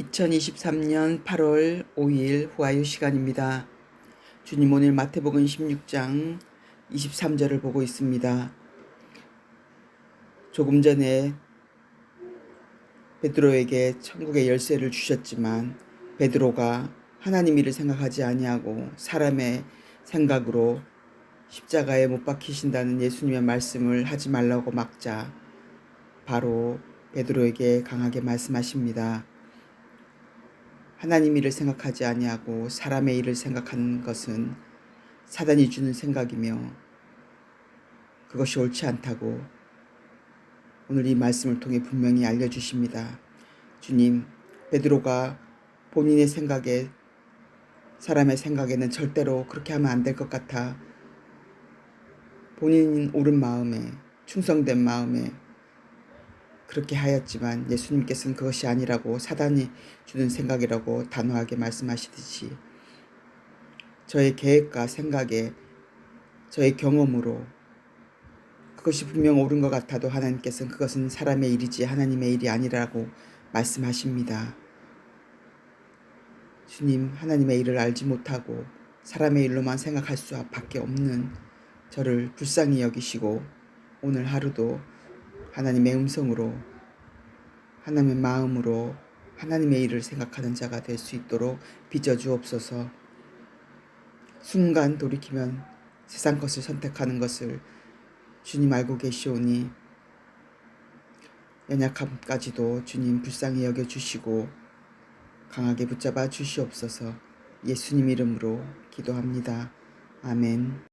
2023년 8월 5일 후아유 시간입니다. 주님 오늘 마태복음 16장 23절을 보고 있습니다. 조금 전에 베드로에게 천국의 열쇠를 주셨지만 베드로가 하나님 일을 생각하지 아니하고 사람의 생각으로 십자가에 못 박히신다는 예수님의 말씀을 하지 말라고 막자 바로 베드로에게 강하게 말씀하십니다. 하나님 일을 생각하지 아니하고 사람의 일을 생각하는 것은 사단이 주는 생각이며 그것이 옳지 않다고 오늘 이 말씀을 통해 분명히 알려주십니다. 주님, 베드로가 본인의 생각에 사람의 생각에는 절대로 그렇게 하면 안 될 것 같아 본인 옳은 마음에 충성된 마음에 그렇게 하였지만 예수님께서는 그것이 아니라고 사단이 주는 생각이라고 단호하게 말씀하시듯이 저의 계획과 생각에 저의 경험으로 그것이 분명 옳은 것 같아도 하나님께서는 그것은 사람의 일이지 하나님의 일이 아니라고 말씀하십니다. 주님 하나님의 일을 알지 못하고 사람의 일로만 생각할 수밖에 없는 저를 불쌍히 여기시고 오늘 하루도 하나님의 음성으로 하나님의 마음으로 하나님의 일을 생각하는 자가 될 수 있도록 빚어 주옵소서. 순간 돌이키면 세상 것을 선택하는 것을 주님 알고 계시오니 연약함까지도 주님 불쌍히 여겨 주시고 강하게 붙잡아 주시옵소서. 예수님 이름으로 기도합니다. 아멘.